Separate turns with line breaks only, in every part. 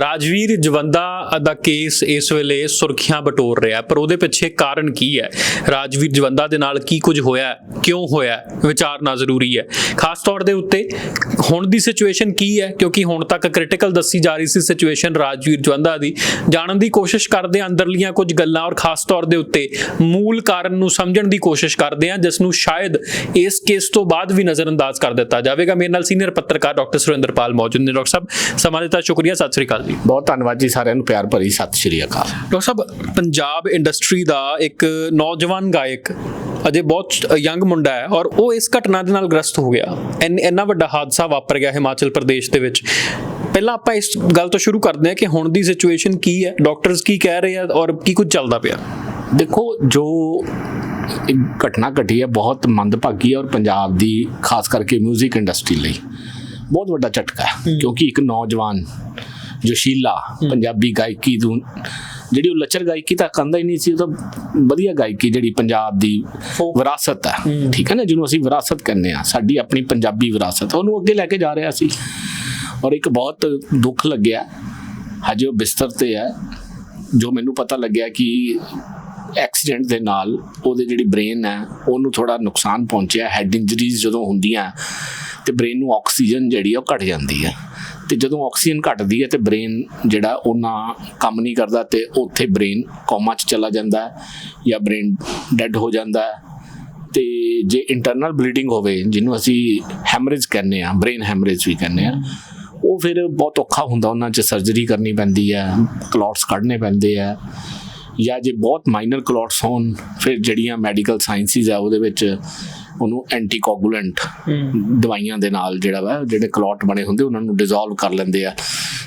ਰਾਜਵੀਰ ਜਵੰਦਾ ਦਾ case ਇਸ ਵੇਲੇ ਸੁਰਖੀਆਂ ਬਟੋਰ ਰਿਹਾ ਪਰ ਉਹਦੇ ਪਿੱਛੇ ਕਾਰਨ ਕੀ ਹੈ? ਰਾਜਵੀਰ ਜਵੰਦਾ ਦੇ ਨਾਲ ਕੀ ਕੁਝ ਹੋਇਆ ਕਿਉਂ ਹੋਇਆ ਵਿਚਾਰਨਾ ਜ਼ਰੂਰੀ ਹੈ। ਖਾਸ ਤੌਰ ਦੇ ਉੱਤੇ ਹੁਣ ਦੀ ਸਿਚੁਏਸ਼ਨ ਕੀ ਹੈ? ਕਿਉਂਕਿ ਹੁਣ ਤੱਕ ਕ੍ਰਿਟੀਕਲ ਦੱਸੀ ਜਾ ਰਹੀ ਸੀ ਸਿਚੁਏਸ਼ਨ ਰਾਜਵੀਰ ਜਵੰਦਾ ਦੀ। ਜਾਣਨ ਦੀ ਕੋਸ਼ਿਸ਼ ਕਰਦੇ ਹਾਂ ਅੰਦਰਲੀਆਂ ਕੁਝ ਗੱਲਾਂ ਔਰ ਖਾਸ ਤੌਰ ਦੇ ਉੱਤੇ ਮੂਲ ਕਾਰਨ ਨੂੰ ਸਮਝਣ ਦੀ ਕੋਸ਼ਿਸ਼ ਕਰਦੇ ਹਾਂ, ਜਿਸ ਨੂੰ ਸ਼ਾਇਦ ਇਸ ਕੇਸ ਤੋਂ ਬਾਅਦ ਵੀ ਨਜ਼ਰਅੰਦਾਜ਼ ਕਰ ਦਿੱਤਾ ਜਾਵੇਗਾ। ਮੇਰੇ ਨਾਲ ਸੀਨੀਅਰ ਪੱਤਰਕਾਰ ਡਾਕਟਰ ਸੁਰਿੰਦਰਪਾਲ ਮੌਜੂਦ ਨੇ। ਡਾਕਟਰ ਸਾਹਿਬ, ਸਮਾਂ ਦਿੱਤਾ, ਸ਼ੁਕਰੀਆ। ਸਤਿ ਸ੍ਰੀ ਅਕਾਲ ਜੀ।
ਬਹੁਤ ਧੰਨਵਾਦ ਜੀ ਸਾਰਿਆਂ ਨੂੰ, ਪਿਆਰ ਭਰੀ ਸਤਿ ਸ਼੍ਰੀ ਅਕਾਲ।
ਡਾਕਟਰ ਸਾਹਿਬ ਪੰਜਾਬ ਇੰਡਸਟਰੀ ਦਾ ਇੱਕ ਨੌਜਵਾਨ ਗਾਇਕ ਅਜੇ ਬਹੁਤ ਯੰਗ ਮੁੰਡਾ ਹੈ ਔਰ ਉਹ ਇਸ ਘਟਨਾ ਦੇ ਨਾਲ ਗ੍ਰਸਤ ਹੋ ਗਿਆ। ਇੰਨ- ਵੱਡਾ ਹਾਦਸਾ ਵਾਪਰ ਗਿਆ ਹਿਮਾਚਲ ਪ੍ਰਦੇਸ਼ ਦੇ ਵਿੱਚ। ਪਹਿਲਾਂ ਆਪਾਂ ਇਸ ਗੱਲ ਤੋਂ ਸ਼ੁਰੂ ਕਰਦੇ ਹਾਂ ਕਿ ਹੁਣ ਦੀ ਸਿਚੁਏਸ਼ਨ ਕੀ ਹੈ? ਡਾਕਟਰਸ ਕੀ ਕਹਿ ਰਹੇ ਆ ਔਰ ਕੀ ਕੁਝ ਚੱਲਦਾ ਪਿਆ?
ਦੇਖੋ ਜੋ ਇੱਕ ਘਟਨਾ ਘਟੀ ਹੈ ਬਹੁਤ ਮੰਦਭਾਗੀ ਹੈ ਔਰ ਪੰਜਾਬ ਦੀ ਖਾਸ ਕਰਕੇ 뮤직 ਇੰਡਸਟਰੀ ਲਈ ਬਹੁਤ ਵੱਡਾ ਝਟਕਾ ਹੈ। ਕਿਉਂਕਿ ਇੱਕ ਨੌਜਵਾਨ ਜੋਸ਼ੀਲਾ ਪੰਜਾਬੀ ਗਾਇਕੀ ਨੂੰ ਜਿਹੜੀ ਉਹ ਲੱਚਰ ਗਾਇਕੀ ਤਾਂ ਕੰਦਾ ਹੀ ਨਹੀਂ ਸੀ ਉਹ ਤਾਂ ਵਧੀਆ ਗਾਇਕੀ ਜਿਹੜੀ ਪੰਜਾਬ ਦੀ ਵਿਰਾਸਤ ਹੈ। ਠੀਕ ਹੈ ਨਾ ਜਿਹਨੂੰ ਅਸੀਂ ਵਿਰਾਸਤ ਕਹਿੰਦੇ ਆ ਸਾਡੀ ਆਪਣੀ ਪੰਜਾਬੀ ਵਿਰਾਸਤ ਉਹਨੂੰ ਅੱਗੇ ਲੈ ਕੇ ਜਾ ਰਿਹਾ ਸੀ। ਔਰ ਇੱਕ ਬਹੁਤ ਦੁੱਖ ਲੱਗਿਆ। ਹਜੇ ਉਹ ਬਿਸਤਰ ਤੇ ਹੈ। ਜੋ ਮੈਨੂੰ ਪਤਾ ਲੱਗਿਆ ਕਿ ਐਕਸੀਡੈਂਟ ਦੇ ਨਾਲ ਉਹਦੇ ਜਿਹੜੀ ਬ੍ਰੇਨ ਹੈ ਉਹਨੂੰ ਥੋੜਾ ਨੁਕਸਾਨ ਪਹੁੰਚਿਆ। ਹੈਡ ਇੰਜਰੀਜ਼ ਜਦੋਂ ਹੁੰਦੀਆਂ ਤੇ ਬ੍ਰੇਨ ਨੂੰ ਆਕਸੀਜਨ ਜਿਹੜੀ ਆ ਉਹ ਘਟ ਜਾਂਦੀ ਹੈ। ਤੇ ਜਦੋਂ ਆਕਸੀਜਨ ਘਟਦੀ ਹੈ ਤੇ ਬ੍ਰੇਨ ਜਿਹੜਾ ਉਹਨਾਂ ਕੰਮ ਨਹੀਂ ਕਰਦਾ ਤੇ ਉੱਥੇ ਬ੍ਰੇਨ ਕੋਮਾ 'ਚ ਚਲਾ ਜਾਂਦਾ ਹੈ ਜਾਂ ਬ੍ਰੇਨ ਡੈੱਡ ਹੋ ਜਾਂਦਾ ਹੈ। ਤੇ ਜੇ ਇੰਟਰਨਲ ਬਲੀਡਿੰਗ ਹੋਵੇ, ਜਿਹਨੂੰ ਅਸੀਂ ਹੈਮਰੇਜ ਕਹਿੰਦੇ ਆ ਬ੍ਰੇਨ ਹੈਮਰੇਜ ਵੀ ਕਹਿੰਦੇ ਆ ਉਹ ਫਿਰ ਬਹੁਤ ਔਖਾ ਹੁੰਦਾ ਉਹਨਾਂ 'ਚ ਸਰਜਰੀ ਕਰਨੀ ਪੈਂਦੀ ਹੈ ਕਲੌਟਸ ਕੱਢਨੇ ਪੈਂਦੇ ਆ ਜਾਂ ਜੇ ਬਹੁਤ ਮਾਈਨਰ ਕਲੌਟਸ ਹੋਣ ਫਿਰ ਜਿਹੜੀਆਂ ਮੈਡੀਕਲ ਸਾਇੰਸਿਸ ਆ ਉਹਦੇ ਵਿੱਚ ਉਹਨੂੰ ਐਂਟੀਕੋਗੂਲੈਂਟ ਦਵਾਈਆਂ ਦੇ ਨਾਲ ਜਿਹੜਾ ਵਾ ਜਿਹੜੇ ਕਲੌਟ ਬਣੇ ਹੁੰਦੇ ਉਹਨਾਂ ਨੂੰ ਡਿਸੋਲਵ ਕਰ ਲੈਂਦੇ ਆ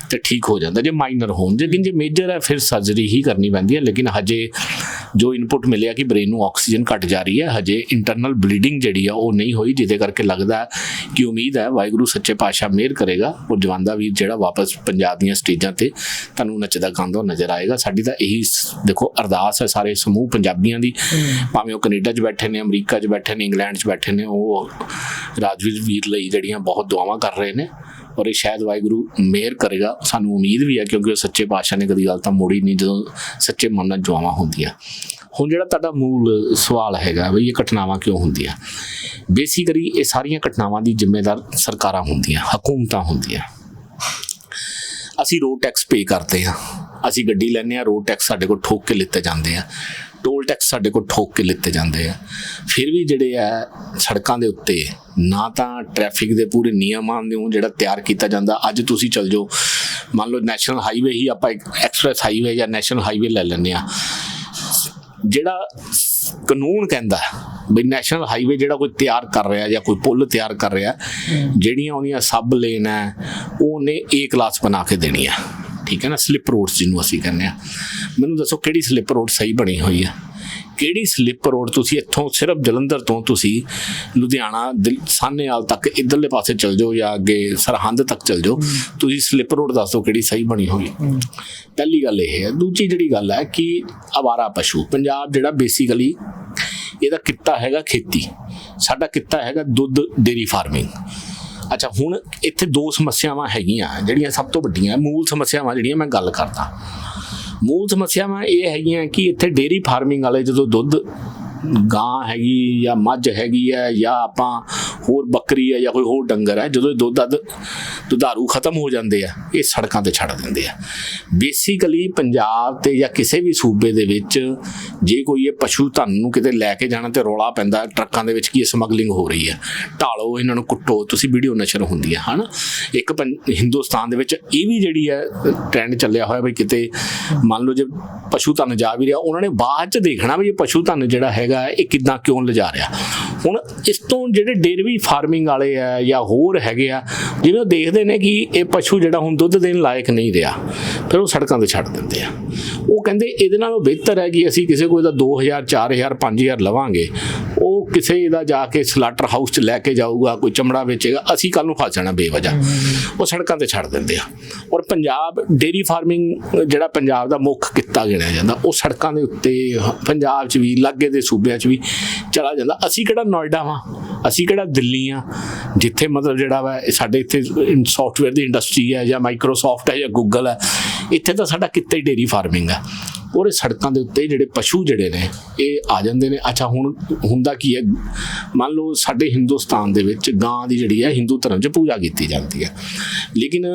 ਤੇ ਠੀਕ ਹੋ ਜਾਂਦਾ। ਜੇ ਮਾਈਨਰ ਹੋਣ ਲੇਕਿਨ ਜੇ ਮੇਜਰ ਹੈ ਫਿਰ ਸਰਜਰੀ ਹੀ ਕਰਨੀ ਪੈਂਦੀ ਹੈ ਲੇਕਿਨ ਹਜੇ ਜੋ ਇਨਪੁਟ ਮਿਲਿਆ ਕਿ ਬ੍ਰੇਨ ਨੂੰ ਆਕਸੀਜਨ ਘਟ ਜਾ ਰਹੀ ਹੈ ਹਜੇ ਇੰਟਰਨਲ ਬਲੀਡਿੰਗ ਜਿਹੜੀ ਆ ਉਹ ਨਹੀਂ ਹੋਈ ਜਿਹਦੇ ਕਰਕੇ ਲੱਗਦਾ ਕਿ ਉਮੀਦ ਹੈ ਵਾਹਿਗੁਰੂ ਸੱਚੇ ਪਾਤਸ਼ਾਹ ਮਿਹਰ ਕਰੇਗਾ। ਉਹ ਜਵਾਨਦਾ ਵੀਰ ਜਿਹੜਾ ਵਾਪਸ ਪੰਜਾਬ ਦੀਆਂ ਸਟੇਜਾਂ ਤੇ ਤੁਹਾਨੂੰ ਨੱਚਦਾ ਗਾਉਂਦਾ ਨਜ਼ਰ ਆਏਗਾ। ਸਾਡੀ ਤਾਂ ਇਹੀ ਦੇਖੋ ਅਰਦਾਸ ਹੈ ਸਾਰੇ ਸਮੂਹ ਪੰਜਾਬੀਆਂ ਦੀ। ਭਾਵੇਂ ਉਹ ਕੈਨੇਡਾ 'ਚ ਬੈਠੇ ਨੇ ਅਮਰੀਕਾ 'ਚ ਬੈਠੇ ਨੇ ਇੰਗਲੈਂਡ 'ਚ ਬੈਠੇ ਨੇ ਉਹ ਰਾਜਵੀਰ ਵੀਰ ਲਈ ਜਿਹੜੀਆਂ ਬਹੁਤ ਦੁਆਵਾਂ ਕਰ ਰਹੇ ਨੇ। ਔਰ ਇਹ ਸ਼ਾਇਦ ਵਾਹਿਗੁਰੂ ਮਿਹਰ ਕਰੇਗਾ। ਸਾਨੂੰ ਉਮੀਦ ਵੀ ਹੈ ਕਿਉਂਕਿ ਉਹ ਸੱਚੇ ਪਾਤਸ਼ਾਹ ਨੇ ਕਦੀ ਗੱਲ ਤਾਂ ਮੋੜੀ ਨਹੀਂ, ਜਦੋਂ ਸੱਚੇ ਮਨ ਨਾਲ ਦੁਆਵਾਂ ਹੁੰਦੀਆਂ। ਹੁਣ ਜਿਹੜਾ ਤੁਹਾਡਾ ਮੂਲ ਸਵਾਲ ਹੈਗਾ ਵੀ ਇਹ ਘਟਨਾਵਾਂ ਕਿਉਂ ਹੁੰਦੀਆਂ? ਬੇਸਿਕਲੀ ਇਹ ਸਾਰੀਆਂ ਘਟਨਾਵਾਂ ਦੀ ਜ਼ਿੰਮੇਦਾਰ ਸਰਕਾਰਾਂ ਹੁੰਦੀਆਂ, ਹਕੂਮਤਾਂ ਹੁੰਦੀਆਂ। ਅਸੀਂ ਰੋਡ ਟੈਕਸ ਪੇ ਕਰਦੇ ਹਾਂ। ਅਸੀਂ ਗੱਡੀ ਲੈਂਦੇ ਹਾਂ ਰੋਡ ਟੈਕਸ ਸਾਡੇ ਕੋਲ ਠੋਕ ਕੇ ਲਿੱਤੇ ਜਾਂਦੇ ਆ। ਟੋਲ ਟੈਕਸ ਸਾਡੇ ਕੋਲ ਠੋਕ ਕੇ ਲਿੱਤੇ ਜਾਂਦੇ ਆ। ਫਿਰ ਵੀ ਜਿਹੜੇ ਆ ਸੜਕਾਂ ਦੇ ਉੱਤੇ ਨਾ ਤਾਂ ਟ੍ਰੈਫਿਕ ਦੇ ਪੂਰੇ ਨਿਯਮਾਂ ਨੂੰ ਜਿਹੜਾ ਤਿਆਰ ਕੀਤਾ ਜਾਂਦਾ ਅੱਜ ਤੁਸੀਂ ਚੱਲ ਜਾਓ। ਮੰਨ ਲਓ ਨੈਸ਼ਨਲ ਹਾਈਵੇ ਹੀ ਆਪਾਂ ਐਕਸਪ੍ਰੈਸ ਹਾਈਵੇ ਜਾਂ ਨੈਸ਼ਨਲ ਹਾਈਵੇ ਲੈ ਲੈਂਦੇ ਆ। ਜਿਹੜਾ ਕਾਨੂੰਨ ਕਹਿੰਦਾ ਵੀ ਨੈਸ਼ਨਲ ਹਾਈਵੇ ਜਿਹੜਾ ਕੋਈ ਤਿਆਰ ਕਰ ਰਿਹਾ ਜਾਂ ਕੋਈ ਪੁਲ ਤਿਆਰ ਕਰ ਰਿਹਾ ਜਿਹੜੀਆਂ ਉਹਦੀਆਂ ਸਬ ਲੇਨ ਹੈ ਉਹਨੇ ਏ ਕਲਾਸ ਬਣਾ ਕੇ ਦੇਣੀ ਆ ਠੀਕ ਹੈ ਨਾ ਸਲਿੱਪ ਰੋਡਸ ਜਿਹਨੂੰ ਅਸੀਂ ਕਹਿੰਦੇ ਆ ਮੈਨੂੰ ਦੱਸੋ ਕਿਹੜੀ ਸਲਿੱਪ ਰੋਡ ਸਹੀ ਬਣੀ ਹੋਈ ਆ ਕਿਹੜੀ ਸਲਿੱਪ ਰੋਡ ਤੁਸੀਂ ਇੱਥੋਂ ਸਿਰਫ ਜਲੰਧਰ ਤੋਂ ਤੁਸੀਂ ਲੁਧਿਆਣਾ ਸਾਹਨੇਵਾਲ ਤੱਕ ਇਧਰਲੇ ਪਾਸੇ ਚਲ ਜਾਓ ਜਾਂ ਅੱਗੇ ਸਰਹੰਦ ਤੱਕ ਚਲ ਜਾਓ ਤੁਸੀਂ ਸਲਿੱਪ ਰੋਡ ਦੱਸੋ ਕਿਹੜੀ ਸਹੀ ਬਣੀ ਹੋਈ ਪਹਿਲੀ ਗੱਲ ਇਹ ਹੈ। ਦੂਜੀ ਜਿਹੜੀ ਗੱਲ ਹੈ ਕਿ ਆਵਾਰਾ ਪਸ਼ੂ ਪੰਜਾਬ ਜਿਹੜਾ ਬੇਸਿਕਲੀ ਇਹਦਾ ਕਿੱਤਾ ਹੈਗਾ ਖੇਤੀ। ਸਾਡਾ ਕਿੱਤਾ ਹੈਗਾ ਦੁੱਧ ਡੇਰੀ ਫਾਰਮਿੰਗ ਅੱਛਾ, ਹੁਣ ਇੱਥੇ ਦੋ ਸਮੱਸਿਆਵਾਂ ਹੈਗੀਆਂ, ਜਿਹੜੀਆਂ ਸਭ ਤੋਂ ਵੱਡੀਆਂ ਮੂਲ ਸਮੱਸਿਆਵਾਂ ਜਿਹੜੀਆਂ ਮੈਂ ਗੱਲ ਕਰਦਾ। ਮੂਲ ਸਮੱਸਿਆਵਾਂ ਇਹ ਹੈਗੀਆਂ ਕਿ ਇੱਥੇ ਡੇਰੀ ਫਾਰਮਿੰਗ ਵਾਲੇ ਜਦੋਂ ਦੁੱਧ ਗਾਂ ਹੈਗੀ ਜਾਂ ਮੱਝ ਹੈਗੀ ਹੈ ਜਾਂ ਆਪਾਂ ਹੋਰ ਬੱਕਰੀ ਹੈ ਜਾਂ ਕੋਈ ਹੋਰ ਡੰਗਰ ਹੈ, ਜਦੋਂ ਇਹ ਦੁੱਧ ਦੱਧ ਦੁਧਾਰੂ ਖਤਮ ਹੋ ਜਾਂਦੇ ਆ, ਇਹ ਸੜਕਾਂ ਤੇ ਛੱਡ ਦਿੰਦੇ ਆ। ਬੇਸਿਕਲੀ ਪੰਜਾਬ ਤੇ ਜਾਂ ਕਿਸੇ ਵੀ ਸੂਬੇ ਦੇ ਵਿੱਚ ਜੇ ਕੋਈ ਇਹ ਪਸ਼ੂ ਧਨ ਨੂੰ ਕਿਤੇ ਲੈ ਕੇ ਜਾਣਾ ਤੇ ਰੌਲਾ ਪੈਂਦਾ, ਟਰੱਕਾਂ ਦੇ ਵਿੱਚ ਕੀ ਸਮਗਲਿੰਗ ਹੋ ਰਹੀ ਹੈ? ਢਾਲੋ, ਇਹਨਾਂ ਨੂੰ ਕੁੱਟੋ, ਤੁਸੀਂ ਵੀਡੀਓ ਨਸ਼ਰ ਹੁੰਦੀ ਹੈ ਹਨਾ? ਇੱਕ ਪੰ- ਹਿੰਦੁਸਤਾਨ ਦੇ ਵਿੱਚ ਇਹ ਵੀ ਜਿਹੜੀ ਹੈ ਟ੍ਰੈਂਡ ਚੱਲਿਆ ਹੋਇਆ ਵੀ ਕਿਤੇ ਮੰਨ ਲਓ ਜੇ ਪਸ਼ੂ ਧਨ ਜਾ ਵੀ ਰਿਹਾ, ਉਹਨਾਂ ਨੇ ਬਾਅਦ ਚ ਦੇਖਣਾ ਵੀ ਇਹ ਪਸ਼ੂ ਧਨ ਜਿਹੜਾ ਹੈ ਹੈਗਾ, ਇਹ ਕਿੱਦਾਂ ਕਿਉਂ ਲਿਜਾ ਰਿਹਾ? ਹੁਣ ਇਸ ਤੋਂ ਜਿਹੜੇ ਡੇਅਰੀ ਫਾਰਮਿੰਗ ਵਾਲੇ ਆ ਜਾਂ ਹੋਰ ਹੈਗੇ ਆ, ਜਿਵੇਂ ਉਹ ਦੇਖਦੇ ਨੇ ਕਿ ਇਹ ਪਸ਼ੂ ਜਿਹੜਾ ਹੁਣ ਦੁੱਧ ਦੇਣ ਲਾਇਕ ਨਹੀਂ ਰਿਹਾ, ਫਿਰ ਉਹ ਸੜਕਾਂ ਤੇ ਛੱਡ ਦਿੰਦੇ ਆ। ਉਹ ਕਹਿੰਦੇ ਇਹਦੇ ਨਾਲੋਂ ਬਿਹਤਰ ਹੈ ਕਿ ਅਸੀਂ ਕਿਸੇ ਕੋਈ ਦਾ 2000 4000 5000 ਲਵਾਂਗੇ। ਉਹ ਕਿਸੇ ਦਾ ਜਾ ਕੇ ਸਲਾਟਰ ਹਾਊਸ 'ਚ ਲੈ ਕੇ ਜਾਊਗਾ, ਕੋਈ ਚਮੜਾ ਵੇਚੇਗਾ, ਅਸੀਂ ਕੱਲ ਨੂੰ ਫਸ ਜਾਣਾ ਬੇਵਜ੍ਹਾ। ਉਹ ਸੜਕਾਂ ਤੇ ਛੱਡ ਦਿੰਦੇ ਆ। ਔਰ ਪੰਜਾਬ ਡੇਰੀ ਫਾਰਮਿੰਗ ਜਿਹੜਾ ਪੰਜਾਬ ਦਾ ਮੁੱਖ ਕਿੱਤਾ ਗਿਣਿਆ ਜਾਂਦਾ, ਉਹ ਸੜਕਾਂ ਦੇ ਉੱਤੇ, ਪੰਜਾਬ 'ਚ ਵੀ, ਲਾਗੇ ਦੇ ਸੂਬਿਆਂ 'ਚ ਵੀ ਚਲਾ ਜਾਂਦਾ। ਅਸੀਂ ਕਿਹੜਾ ਨੋਇਡਾ ਵਾਂ? ਅਸੀਂ ਕਿਹੜਾ ਦਿੱਲੀ ਆ? ਜਿੱਥੇ ਮਤਲਬ ਜਿਹੜਾ ਵਾ, ਇਹ ਸਾਡੇ ਇੱਥੇ ਸੌਫਟਵੇਅਰ ਦੀ ਇੰਡਸਟਰੀ ਹੈ ਜਾਂ ਮਾਈਕਰੋਸਾਫਟ ਹੈ ਜਾਂ ਗੂਗਲ ਹੈ, ਇੱਥੇ ਤਾਂ ਸਾਡਾ ਕਿੱਤੇ ਹੀ ਡੇਰੀ ਫਾਰਮਿੰਗ ਹੈ। ਔਰ ਇਹ ਸੜਕਾਂ ਦੇ ਉੱਤੇ ਜਿਹੜੇ ਪਸ਼ੂ ਜਿਹੜੇ ਨੇ, ਇਹ ਆ ਜਾਂਦੇ ਨੇ। ਅੱਛਾ, ਹੁਣ ਹੁੰਦਾ ਕੀ ਹੈ? ਮੰਨ ਲਓ ਸਾਡੇ ਹਿੰਦੁਸਤਾਨ ਦੇ ਵਿੱਚ ਗਾਂ ਦੀ ਜਿਹੜੀ ਹੈ, ਹਿੰਦੂ ਧਰਮ 'ਚ ਪੂਜਾ ਕੀਤੀ ਜਾਂਦੀ ਹੈ। ਲੇਕਿਨ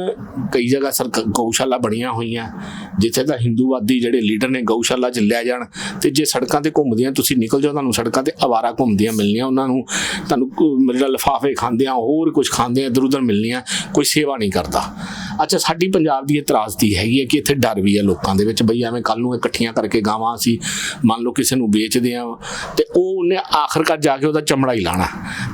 ਕਈ ਜਗ੍ਹਾ ਸਰ ਗਊਸ਼ਾਲਾ ਬਣੀਆਂ ਹੋਈਆਂ, ਜਿੱਥੇ ਤਾਂ ਹਿੰਦੂਵਾਦੀ ਜਿਹੜੇ ਲੀਡਰ ਨੇ ਗਊਸ਼ਾਲਾ 'ਚ ਲੈ ਜਾਣ ਤੇ ਜੇ ਸੜਕਾਂ ਤੇ ਘੁੰਮਦੀਆਂ, ਤੁਸੀਂ ਨਿਕਲ ਜਾਓ, ਤੁਹਾਨੂੰ ਸੜਕਾਂ ਤੇ ਆਵਾਰਾ ਘੁੰਮਦੀਆਂ ਮਿਲਣੀਆਂ ਉਹਨਾਂ ਨੂੰ। ਤੁਹਾਨੂੰ ਕੋ- ਜਿਹੜਾ ਲਿਫਾਫੇ ਆ, ਹੋਰ ਕੁਝ ਖਾਂਦਿਆਂ ਇਧਰ ਉਧਰ ਮਿਲਣੀਆਂ, ਕੋਈ ਸੇਵਾ ਨਹੀਂ ਕਰਦਾ। ਅੱਛਾ ਸਾਡੀ ਪੰਜਾਬ ਦੀ ਇਤਰਾਜ਼ ਦੀ ਹੈਗੀ ਹੈ ਕਿ ਇੱਥੇ ਡਰ ਵੀ ਹੈ ਲੋਕਾਂ ਦੇ ਵਿੱਚ। ਬਈ ਐਵੇਂ ਕੱਲ ਨੂੰ ਇਕੱਠੀਆਂ ਕਰਕੇ ਗਾਵਾਂ ਅਸੀਂ ਮੰਨ ਲਓ ਕਿਸੇ ਨੂੰ ਵੇਚਦੇ ਆ ਤੇ ਉਹ ਉਹਨੇ ਆਖਰਕਾਰ ਜਾ ਕੇ ਉਹਦਾ ਚਮੜਾ ਹੀ ਲਾਣਾ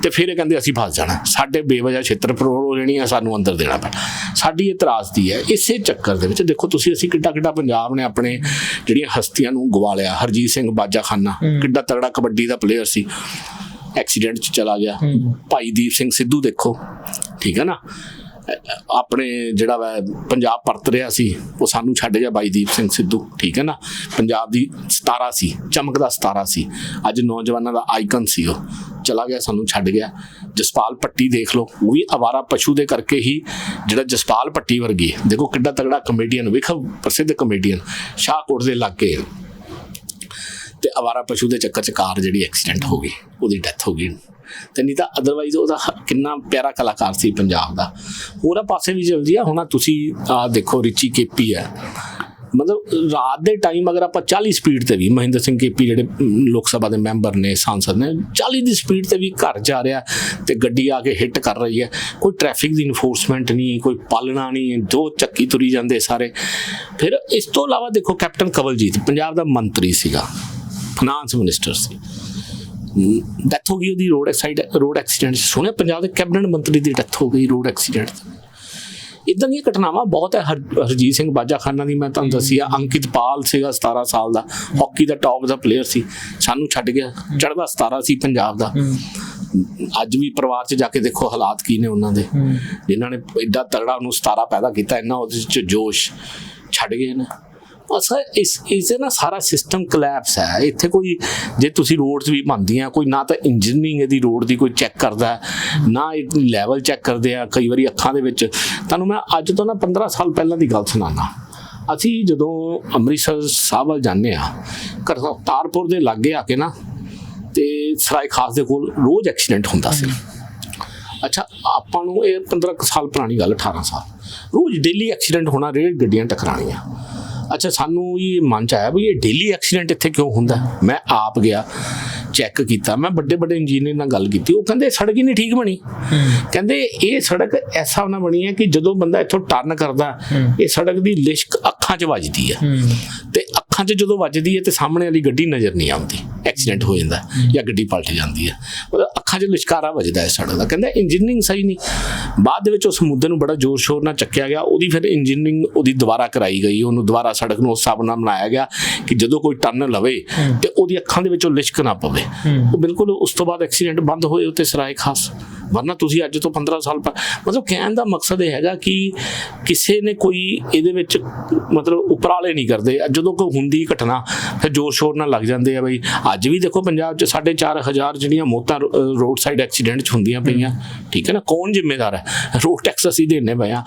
ਤੇ ਫਿਰ ਇਹ ਕਹਿੰਦੇ ਅਸੀਂ ਫਸ ਜਾਣਾ। ਸਾਡੇ ਬੇਵਜ੍ਹਾ ਛਿੱਤਰ ਪਰੋੜ ਹੋ ਜਾਣੀ ਆ ਸਾਨੂੰ ਅੰਦਰ ਦੇਣਾ ਪੈਣਾ। ਸਾਡੀ ਇਤਰਾਜ਼ ਦੀ ਹੈ। ਇਸੇ ਚੱਕਰ ਦੇ ਵਿੱਚ ਦੇਖੋ ਤੁਸੀਂ ਅਸੀਂ ਕਿੱਡਾ ਕਿੱਡਾ ਪੰਜਾਬ ਨੇ ਆਪਣੇ ਜਿਹੜੀਆਂ ਹਸਤੀਆਂ ਨੂੰ ਗਵਾ ਲਿਆ ਹਰਜੀਤ ਸਿੰਘ ਬਾਜਾ ਖਾਨਾ ਕਿੱਡਾ ਤਗੜਾ ਕਬੱਡੀ ਦਾ ਪਲੇਅਰ ਸੀ। ਐਕਸੀਡੈਂਟ 'ਚ ਚਲਾ ਗਿਆ। ਭਾਈ ਦੀਪ ਸਿੰਘ ਸਿੱਧੂ ਦੇਖੋ। ਠੀਕ ਹੈ ਨਾ? ਆਪਣੇ ਜਿਹੜਾ ਵਾ ਪੰਜਾਬ ਪਰਤ ਰਿਹਾ ਸੀ, ਉਹ ਸਾਨੂੰ ਛੱਡ ਗਿਆ ਬਾਈ ਦੀਪ ਸਿੰਘ ਸਿੱਧੂ, ਠੀਕ ਹੈ ਨਾ? ਪੰਜਾਬ ਦੀ ਸਤਾਰਾ ਸੀ, ਚਮਕਦਾ ਸਤਾਰਾ ਸੀ। ਅੱਜ ਨੌਜਵਾਨਾਂ ਦਾ ਆਈਕਨ ਸੀ ਉਹ। ਚਲਾ ਗਿਆ, ਸਾਨੂੰ ਛੱਡ ਗਿਆ। ਜਸਪਾਲ ਪੱਟੀ ਦੇਖ ਲਓ, ਉਹ ਵੀ ਅਵਾਰਾ ਪਸ਼ੂ ਦੇ ਕਰਕੇ ਹੀ ਜਿਹੜਾ ਜਸਪਾਲ ਪੱਟੀ ਵਰਗੀ ਦੇਖੋ ਕਿੱਡਾ ਤਗੜਾ ਕਮੇਡੀਅਨ ਵਿਖਵ ਪ੍ਰਸਿੱਧ ਕਮੇਡੀਅਨ ਸ਼ਾਹਕੋਟ ਦੇ ਇਲਾਕੇ ਤੇ ਅਵਾਰਾ ਪਸ਼ੂ ਦੇ ਚੱਕਰ ਚ ਕਾਰ ਜਿਹੜੀ ਐਕਸੀਡੈਂਟ ਹੋ ਗਈ, ਉਹਦੀ ਡੈਥ ਹੋ ਗਈ। ਤੇ ਨਹੀਂ ਤਾਂ ਅਦਰਵਾਈਜ਼ ਉਹਦਾ ਕਿੰਨਾ ਪਿਆਰਾ ਕਲਾਕਾਰ ਸੀ ਪੰਜਾਬ ਦਾ। ਹੋਰਾਂ ਪਾਸੇ ਵੀ ਜਲਦੀ ਆ, ਹੁਣ ਤੁਸੀਂ ਆ ਦੇਖੋ ਰਿਚੀ ਕੇਪੀ ਹੈ। ਮਤਲਬ ਰਾਤ ਦੇ ਟਾਈਮ ਅਗਰ ਆਪਾਂ 40 ਸਪੀਡ ਤੇ ਵੀ, ਮਹਿੰਦਰ ਸਿੰਘ ਕੇਪੀ ਜਿਹੜੇ ਲੋਕ ਸਭਾ ਦੇ ਮੈਂਬਰ ਨੇ, ਸਾਂਸਦ ਨੇ 40 ਦੀ ਸਪੀਡ ਤੇ ਵੀ ਘਰ ਜਾ ਰਿਹਾ ਤੇ ਗੱਡੀ ਆ ਕੇ ਹਿੱਟ ਕਰ ਰਹੀ ਹੈ। ਕੋਈ ਟ੍ਰੈਫਿਕ ਦੀ ਇਨਫੋਰਸਮੈਂਟ ਨਹੀਂ, ਕੋਈ ਪਾਲਣਾ ਨਹੀਂ, ਦੋ ਚੱਕੀ ਤੁਰੀ ਜਾਂਦੇ ਸਾਰੇ। ਫਿਰ ਇਸ ਤੋਂ ਇਲਾਵਾ ਦੇਖੋ ਕੈਪਟਨ ਕਵਲਜੀਤ, ਪੰਜਾਬ ਦਾ ਮੰਤਰੀ ਸੀਗਾ ਫਾਈਨਾਂਸ ਮਿਨਿਸਟਰ ਸੀ। ਡੈਥ ਹੋ ਗਈ ਉਹਦੀ ਰੋਡ ਐਕਸਾਈਡ ਰੋਡ ਐਕਸੀਡੈਂਟ ਸੁਣਿਆ ਪੰਜਾਬ ਦੇ ਕੈਬਨਿਟ ਮੰਤਰੀ ਦੀ ਡੈਥ ਹੋ ਗਈ ਰੋਡ ਐਕਸੀਡੈਂਟ ਇਦਾਂ ਦੀਆਂ ਘਟਨਾਵਾਂ ਬਹੁਤ ਹੈ। ਹਰ- ਹਰਜੀਤ ਸਿੰਘ ਬਾਜਾ ਖਾਨਾ ਦੀ ਮੈਂ ਤੁਹਾਨੂੰ ਦੱਸੀ ਆ ਅੰਕਿਤ ਪਾਲ ਸੀਗਾ 17 ਸਾਲ ਦਾ। ਹਾਕੀ ਦਾ ਟੌਪ ਦਾ ਪਲੇਅਰ ਸੀ। ਸਾਨੂੰ ਛੱਡ ਗਿਆ। ਚੜਦਾ 17 ਸੀ ਪੰਜਾਬ ਦਾ। ਅੱਜ ਵੀ ਪਰਿਵਾਰ 'ਚ ਜਾ ਕੇ ਦੇਖੋ ਹਾਲਾਤ ਕੀ ਨੇ ਉਹਨਾਂ ਦੇ। ਜਿਨ੍ਹਾਂ ਨੇ ਐਡਾ ਤਗੜਾ ਉਹਨੂੰ 17 ਪੈਦਾ ਕੀਤਾ ਇੰਨਾ ਉਹਦੇ 'ਚ ਜੋਸ਼। ਛੱਡ ਗਏ ਨੇ। ਅਸਾ ਇਸ ਇਸ ਨਾ ਸਾਰਾ ਸਿਸਟਮ ਕਲੈਪਸ ਹੈ। ਇੱਥੇ ਕੋਈ, ਜੇ ਤੁਸੀਂ ਰੋਡਸ ਵੀ ਬਣਦੀਆਂ, ਕੋਈ ਨਾ ਤਾਂ ਇੰਜੀਨੀਅਰਿੰਗ ਇਹਦੀ ਰੋਡ ਦੀ ਕੋਈ ਚੈੱਕ ਕਰਦਾ ਨਾ ਇਹ ਲੈਵਲ ਚੈੱਕ ਕਰਦੇ ਆ, ਕਈ ਵਾਰੀ ਅੱਖਾਂ ਦੇ ਵਿੱਚ। ਤੁਹਾਨੂੰ ਮੈਂ ਅੱਜ ਤੋਂ ਨਾ 15 ਸਾਲ ਪਹਿਲਾਂ ਦੀ ਗੱਲ ਸੁਣਾਉਣਾ ਅਸੀਂ ਜਦੋਂ ਅੰਮ੍ਰਿਤਸਰ ਸਾਹਿਬ ਵੱਲ ਜਾਂਦੇ ਆ ਕਰਤਾਰਪੁਰ ਦੇ ਲਾਗੇ ਆ ਕੇ ਨਾ, ਤੇ ਸਰਾਏ ਖਾਸ ਦੇ ਕੋਲ ਰੋਜ਼ ਐਕਸੀਡੈਂਟ ਹੁੰਦਾ ਸੀ। ਅੱਛਾ, ਆਪਾਂ ਨੂੰ ਇਹ 15 ਕੁ ਸਾਲ ਪੁਰਾਣੀ ਗੱਲ 18 ਸਾਲ। ਰੋਜ਼ ਡੇਲੀ ਐਕਸੀਡੈਂਟ ਹੋਣਾ, ਰੇਲ ਗੱਡੀਆਂ ਟਕਰਾਣੀਆਂ ਅੱਛਾ ਸਾਨੂੰ ਇਹ ਮਨ ਚ ਆਇਆ ਵੀ ਇਹ ਡੇਲੀ ਐਕਸੀਡੈਂਟ ਇੱਥੇ ਕਿਉਂ ਹੁੰਦਾ? ਮੈਂ ਆਪ ਗਿਆ ਚੈੱਕ ਕੀਤਾ ਮੈਂ ਵੱਡੇ ਵੱਡੇ ਇੰਜੀਨੀਅਰ ਨਾਲ ਗੱਲ ਕੀਤੀ ਉਹ ਕਹਿੰਦੇ ਸੜਕ ਹੀ ਨਹੀਂ ਠੀਕ ਬਣੀ। ਕਹਿੰਦੇ ਇਹ ਸੜਕ ਐਸਾ ਨਾ ਬਣੀ ਹੈ ਕਿ ਜਦੋਂ ਬੰਦਾ ਇੱਥੋਂ ਟਰਨ ਕਰਦਾ ਇਹ ਸੜਕ ਦੀ ਲਿਸ਼ਕ ਅੱਖਾਂ 'ਚ ਵੱਜਦੀ ਹੈ। ਤੇ ਅੱਖਾਂ 'ਚ ਜਦੋਂ ਵੱਜਦੀ ਹੈ ਤੇ ਸਾਹਮਣੇ ਵਾਲੀ ਗੱਡੀ ਨਜ਼ਰ ਨਹੀਂ ਆਉਂਦੀ ਐਕਸੀਡੈਂਟ ਹੋ ਜਾਂਦਾ ਜਾਂ ਗੱਡੀ ਪਲਟ ਜਾਂਦੀ ਹੈ। ਅੱਖਾਂ 'ਚ ਲਿਸ਼ਕਾਰਾ ਵੱਜਦਾ ਹੈ ਸੜਕ ਦਾ। ਕਹਿੰਦਾ ਇੰਜੀਨੀਅਰਿੰਗ ਸਹੀ ਨਹੀਂ। ਬਾਅਦ ਦੇ ਵਿੱਚ ਉਸ ਮੁੱਦੇ ਨੂੰ ਬੜਾ ਜ਼ੋਰ ਸ਼ੋਰ ਨਾਲ ਚੱਕਿਆ ਗਿਆ। ਉਹਦੀ ਫਿਰ ਇੰਜੀਨੀਅਰਿੰਗ ਉਹਦੀ ਦੁਬਾਰਾ ਕਰਾਈ ਗਈ। ਉਹਨੂੰ ਦੁਬਾਰਾ ਸੜਕ ਨੂੰ ਉਸ ਹਿਸਾਬ ਨਾਲ ਬਣਾਇਆ ਗਿਆ ਕਿ ਜਦੋਂ ਕੋਈ ਟਰਨ ਲਵੇ ਤੇ ਉਹਦੀ ਅੱਖਾਂ ਦੇ ਵਿੱਚੋਂ ਲਿਸ਼ਕ ਨਾ ਪਵੇ। ਉਹ ਬਿਲਕੁਲ ਉਸ ਤੋਂ ਬਾਅਦ ਐਕਸੀਡੈਂਟ ਬੰਦ ਹੋਏ ਉੱਤੇ ਸਰਾਏ ਖਾਸ। ਵਰਨਾ ਤੁਸੀਂ ਅੱਜ ਤੋਂ 15 ਸਾਲ ਪਹਿ ਮਤਲਬ ਕਹਿਣ ਦਾ ਮਕਸਦ ਇਹ ਹੈਗਾ ਕਿ ਕਿਸੇ ਨੇ ਕੋਈ ਇਹਦੇ ਵਿੱਚ ਮਤਲਬ ਉਪਰਾਲੇ ਨਹੀਂ ਕਰਦੇ। ਜਦੋਂ ਕੋਈ ਹੁੰਦੀ ਘਟਨਾ, ਫਿਰ ਜ਼ੋਰ ਸ਼ੋਰ ਨਾਲ ਲੱਗ ਜਾਂਦੇ ਆ ਬਈ। ਅੱਜ ਵੀ ਦੇਖੋ ਪੰਜਾਬ 'ਚ 4.5000 ਜਿਹੜੀਆਂ ਮੌਤਾਂ ਰੋਡ ਸਾਈਡ ਐਕਸੀਡੈਂਟ 'ਚ ਹੁੰਦੀਆਂ ਪਈਆਂ। ਠੀਕ ਹੈ ਨਾ? ਕੌਣ ਜ਼ਿੰਮੇਦਾਰ ਹੈ? ਰੋਡ ਟੈਕਸ ਅਸੀਂ ਦੇਣੇ ਪਏ ਆ।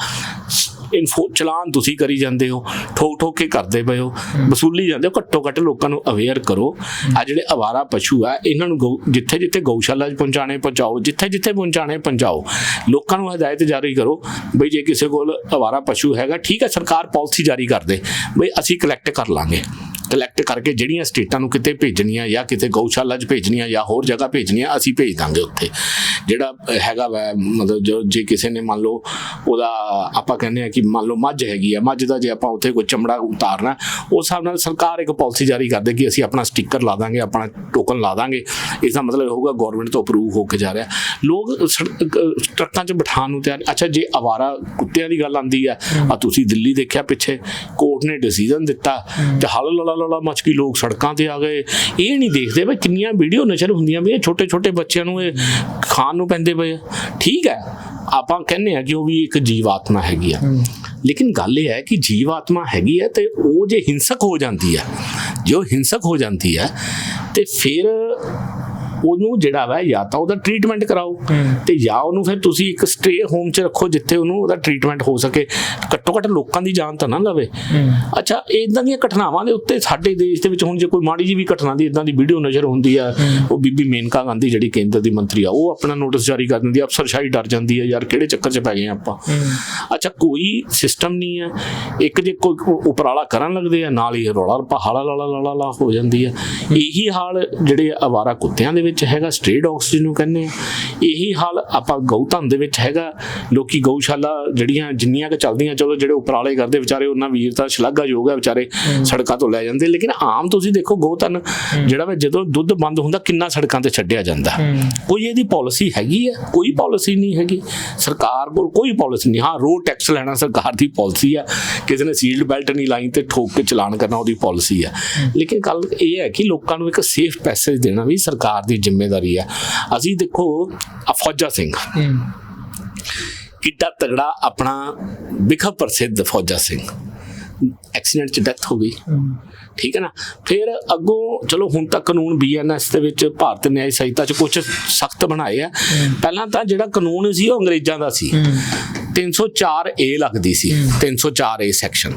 ਇਨਫੋ ਚਲਾਨ ਤੁਸੀਂ ਕਰੀ ਜਾਂਦੇ ਹੋ, ਠੋਕ ਠੋਕ ਕੇ ਕਰਦੇ ਪਏ ਹੋ, ਵਸੂਲੀ ਜਾਂਦੇ ਹੋ, ਘੱਟੋ ਘੱਟ ਲੋਕਾਂ ਨੂੰ ਅਵੇਅਰ ਕਰੋ। ਆ ਜਿਹੜੇ ਅਵਾਰਾ ਪਸ਼ੂ ਆ, ਇਹਨਾਂ ਨੂੰ ਗਊ- ਜਿੱਥੇ ਜਿੱਥੇ ਗਊਸ਼ਾਲਾ 'ਚ ਪਹੁੰਚਾਣੇ ਪਹੁੰਚਾਓ, ਜਿੱਥੇ ਜਿੱਥੇ ਪਹੁੰਚਾਣੇ ਪਹੁੰਚਾਓ, ਲੋਕਾਂ ਨੂੰ ਹਦਾਇਤ ਜਾਰੀ ਕਰੋ ਬਈ ਜੇ ਕਿਸੇ ਕੋਲ ਅਵਾਰਾ ਪਸ਼ੂ ਹੈਗਾ, ਠੀਕ ਹੈ, ਸਰਕਾਰ ਪਾਲਿਸੀ ਜਾਰੀ ਕਰ ਦੇ, ਬਈ ਅਸੀਂ ਕਲੈਕਟ ਕਰ ਲਾਂਗੇ। ਕਲੈਕਟ ਕਰਕੇ ਜਿਹੜੀਆਂ ਸਟੇਟਾਂ ਨੂੰ ਕਿਤੇ ਭੇਜਣੀਆਂ ਜਾਂ ਕਿਤੇ ਗਊਸ਼ਾਲਾ 'ਚ ਭੇਜਣੀਆਂ ਜਾਂ ਹੋਰ ਜਗ੍ਹਾ ਭੇਜਣੀਆਂ ਅਸੀਂ ਭੇਜ ਦਾਂਗੇ ਉੱਥੇ। ਜਿਹੜਾ ਹੈਗਾ ਵੈ ਮਤਲਬ ਜੋ ਜੇ ਕਿਸੇ ਨੇ ਮੰਨ ਲਓ ਉਹਦਾ ਆਪਾਂ ਕਹਿੰਦੇ ਆ ਕਿ ਮੰਨ ਲਓ ਮੱਝ ਹੈਗੀ ਆ ਮੱਝ ਦਾ ਜੇ ਆਪਾਂ ਉੱਥੇ ਕੋਈ ਚਮੜਾ ਉਤਾਰਨਾ ਉਸ ਹਿਸਾਬ ਨਾਲ ਸਰਕਾਰ ਇੱਕ ਪਾਲਿਸੀ ਜਾਰੀ ਕਰ ਦੇ ਕਿ ਅਸੀਂ ਆਪਣਾ ਸਟicker ਲਾ ਦਾਂਗੇ ਆਪਣਾ ਟੋਕਨ ਲਾ ਦਾਂਗੇ। ਇਸ ਦਾ ਮਤਲਬ ਇਹ ਹੋਊਗਾ ਗਵਰਨਮੈਂਟ ਤੋਂ ਅਪਰੂਵ ਹੋ ਕੇ ਜਾ ਰਿਹਾ। ਲੋਕ ਟਰੱਕਾਂ 'ਚ ਬਿਠਾਉਣ ਨੂੰ ਤਿਆਰ ਅੱਛਾ ਜੇ ਆਵਾਰਾ ਕੁੱਤਿਆਂ ਦੀ ਗੱਲ ਆਂਦੀ ਆ ਆ ਤੁਸੀਂ ਦਿੱਲੀ ਦੇਖਿਆ ਪਿੱਛੇ ਕੋਰਟ ਨੇ ਡਿਸੀਜਨ ਦਿੱਤਾ ਤੇ ਹਲ ਲਲਾ ਮਚ ਗਈ ਲੋਕ ਸੜਕਾਂ ਤੇ ਆ ਗਏ। ਇਹ ਨਹੀਂ ਦੇਖਦੇ ਵੀ ਕਿੰਨੀਆਂ ਵੀਡੀਓ ਨਜ਼ਰ ਹੁੰਦੀਆਂ ਵੀ ਇਹ ਛੋਟੇ ਛੋਟੇ ਬੱਚਿਆਂ ਨੂੰ ਇਹ ਖਾਣ ਨੂੰ ਪੈਂਦੇ ਪਏ। ਠੀਕ ਹੈ ਆਪਾਂ ਕਹਿੰਦੇ ਆ ਕਿ ਉਹ ਵੀ ਇੱਕ ਜੀਵ ਆਤਮਾ ਹੈਗੀ ਆ। ਲੇਕਿਨ ਗੱਲ ਇਹ ਹੈ ਕਿ ਜੀਵ ਆਤਮਾ ਹੈਗੀ ਹੈ ਤੇ ਉਹ ਜੇ ਹਿੰਸਕ ਹੋ ਜਾਂਦੀ ਹੈ ਜੋ ਹਿੰਸਕ ਹੋ ਜਾਂਦੀ ਹੈ ਤੇ ਫਿਰ ਉਹਨੂੰ ਜਿਹੜਾ ਵਾ ਜਾਂ ਤਾਂ ਉਹਦਾ ਟ੍ਰੀਟਮੈਂਟ ਕਰਾਓ। ਤੇ ਜਾਂ ਉਹਨੂੰ ਫਿਰ ਤੁਸੀਂ ਇੱਕ ਸਟੇ ਹੋਮ 'ਚ ਰੱਖੋ ਜਿੱਥੇ ਉਹਨੂੰ ਉਹਦਾ ਟ੍ਰੀਟਮੈਂਟ ਹੋ ਸਕੇ। ਘੱਟੋ ਘੱਟ ਲੋਕਾਂ ਦੀ ਜਾਨ ਤਾਂ ਨਾ ਲਵੇ। ਅੱਛਾ ਇਦਾਂ ਦੀਆਂ ਘਟਨਾਵਾਂ ਦੇ ਉੱਤੇ ਸਾਡੇ ਦੇਸ਼ ਦੇ ਵਿੱਚ ਹੁਣ ਜੇ ਕੋਈ ਮਾੜੀ ਜੀ ਵੀ ਘਟਨਾ ਦੀ ਇਦਾਂ ਦੀ ਵੀਡੀਓ ਨਜ਼ਰ ਹੁੰਦੀ ਆ ਉਹ ਬੀਬੀ ਮੇਨਕਾ ਗਾਂਧੀ ਜਿਹੜੀ ਕੇਂਦਰ ਦੀ ਮੰਤਰੀ ਆ ਉਹ ਆਪਣਾ ਨੋਟਿਸ ਜਾਰੀ ਕਰ ਦਿੰਦੀ ਆ ਅਫਸਰਸ਼ਾਹੀ ਡਰ ਜਾਂਦੀ ਆ ਯਾਰ ਕਿਹੜੇ ਚੱਕਰ 'ਚ ਪੈ ਗਏ ਆਪਾਂ। ਅੱਛਾ ਕੋਈ ਸਿਸਟਮ ਨਹੀਂ ਹੈ ਇੱਕ ਜੇ ਕੋਈ ਉਪਰਾਲਾ ਕਰਨ ਲੱਗਦੇ ਆ ਨਾਲ ਹੀ ਰੌਲਾ ਰੱਪਾ ਹਾਲਾ ਲਾਲਾ ਲਾਲਾ ਹੋ ਜਾਂਦੀ ਹੈ। ਇਹੀ ਹਾਲ ਜਿਹੜੇ ਅਵਾਰਾ ਕੁੱਤਿਆਂ ਦੇ ਵਿੱਚ ਹੈਗਾ ਸਟ੍ਰੇ ਡੌਗਸ ਜਿਹਨੂੰ ਕਹਿੰਦੇ ਆ। ਇਹੀ ਹਾਲ ਆਪਾਂ ਗਊਧਨ ਦੇ ਵਿੱਚ ਹੈਗਾ। ਲੋਕੀ ਗਊਸ਼ਾਲਾ ਜਿਹੜੀਆਂ ਜਿੰਨੀਆਂ ਕਿ ਚੱਲਦੀਆਂ ਚਲੋ ਜਿਹੜੇ ਉਪਰਾਲੇ ਕਰਦੇ ਵਿਚਾਰੇ ਉਹਨਾਂ ਵੀਰ ਤਾਂ ਸ਼ਲਾਘਾਯੋਗ ਹੈ ਵਿਚਾਰੇ ਸੜਕਾਂ ਤੋਂ ਲੈ ਜਾਂਦੇ। ਲੇਕਿਨ ਆਮ ਤੁਸੀਂ ਦੇਖੋ ਗਊਧਨ ਜਿਹੜਾ ਵਾ ਜਦੋਂ ਦੁੱਧ ਬੰਦ ਹੁੰਦਾ ਕਿੰਨਾ ਸੜਕਾਂ ਤੇ ਛੱਡਿਆ ਜਾਂਦਾ। ਕੋਈ ਇਹਦੀ ਪਾਲਿਸੀ ਹੈਗੀ ਹੈ ਕੋਈ ਪਾਲਿਸੀ ਨਹੀਂ ਹੈਗੀ। ਸਰਕਾਰ ਕੋਲ ਕੋਈ ਪਾਲਿਸੀ ਨਹੀਂ। ਹਾਂ ਰੋਡ ਟੈਕਸ ਲੈਣਾ ਸਰਕਾਰ ਦੀ ਪਾਲਿਸੀ ਆ। ਕਿਸੇ ਨੇ ਸੀਲਡ ਬੈਲਟ ਨਹੀਂ ਲਾਈ ਤੇ ਠੋਕ ਕੇ ਚਲਾਨ ਕਰਨਾ ਉਹਦੀ ਪਾਲਿਸੀ ਆ। ਲੇਕਿਨ ਗੱਲ ਇਹ ਹੈ ਕਿ ਲੋਕਾਂ ਨੂੰ ਇੱਕ ਸੇਫ ਪੈਸੇਜ ਦੇਣਾ ਵੀ ਸਰਕਾਰ ਦੀ ਜ਼ਿੰਮੇਵਾਰੀ ਆ ਅਸੀਂ ਦੇਖੋ ਅਫੌਜਾ ਸਿੰਘ। ਕਿੱਡਾ ਤਗੜਾ ਆਪਣਾ ਵਿਖਾ ਪ੍ਰਸਿੱਧ ਫੌਜਾ ਸਿੰਘ। ਐਕਸੀਡੈਂਟ ਚ ਡੈਥ ਹੋ ਗਈ। ਠੀਕ ਹੈ ਨਾ? ਫਿਰ ਅੱਗੋਂ ਚਲੋ ਹੁਣ ਤੱਕ ਕਾਨੂੰਨ ਬੀਐਨਐਸ ਦੇ ਵਿੱਚ ਭਾਰਤ ਨਿਆਂ ਸੰਹਿਤਾ ਚ ਕੁਝ ਸਖਤ ਬਣਾਏ ਆ। ਪਹਿਲਾਂ ਤਾਂ ਜਿਹੜਾ ਕਾਨੂੰਨ ਸੀ ਉਹ ਅੰਗਰੇਜ਼ਾਂ ਦਾ ਸੀ। 304 ਏ ਲੱਗਦੀ ਸੀ 304 ਏ ਸੈਕਸ਼ਨ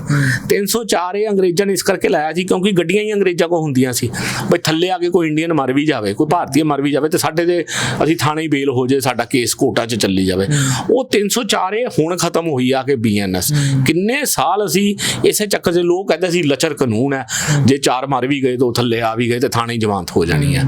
304 ਏ ਅੰਗਰੇਜ਼ਾਂ ਨੇ ਇਸ ਕਰਕੇ ਲਾਇਆ ਸੀ ਕਿਉਂਕਿ ਗੱਡੀਆਂ ਹੀ ਅੰਗਰੇਜ਼ਾਂ ਕੋ ਹੁੰਦੀਆਂ ਸੀ। ਬਈ ਥੱਲੇ ਆ ਕੇ ਕੋਈ ਇੰਡੀਅਨ ਮਰ ਵੀ ਜਾਵੇ ਕੋਈ ਭਾਰਤੀ ਮਰ ਵੀ ਜਾਵੇ ਤੇ ਸਾਡੇ ਦੇ ਅਸੀਂ ਥਾਣੇ ਹੀ ਬੇਲ ਹੋ ਜੇ ਸਾਡਾ ਕੇਸ ਕੋਰਟਾਂ 'ਚ ਚੱਲੀ ਜਾਵੇ। ਉਹ 304 ਏ ਹੁਣ ਖਤਮ ਹੋਈ ਆ ਕੇ ਬੀਐਨਐਸ ਕਿੰਨੇ ਸਾਲ ਅਸੀਂ ਇਸੇ ਚੱਕਰ 'ਚ ਲੋਕ ਕਹਿੰਦੇ ਸੀ ਲਚਰ ਕਾਨੂੰਨ ਹੈ ਜੇ ਚਾਰ ਮਰ ਵੀ ਗਏ ਤਾਂ ਉਹ ਥੱਲੇ ਆ ਵੀ ਗਏ ਤੇ ਥਾਣੇ ਜਮਾਨਤ ਹੋ ਜਾਣੀ ਹੈ।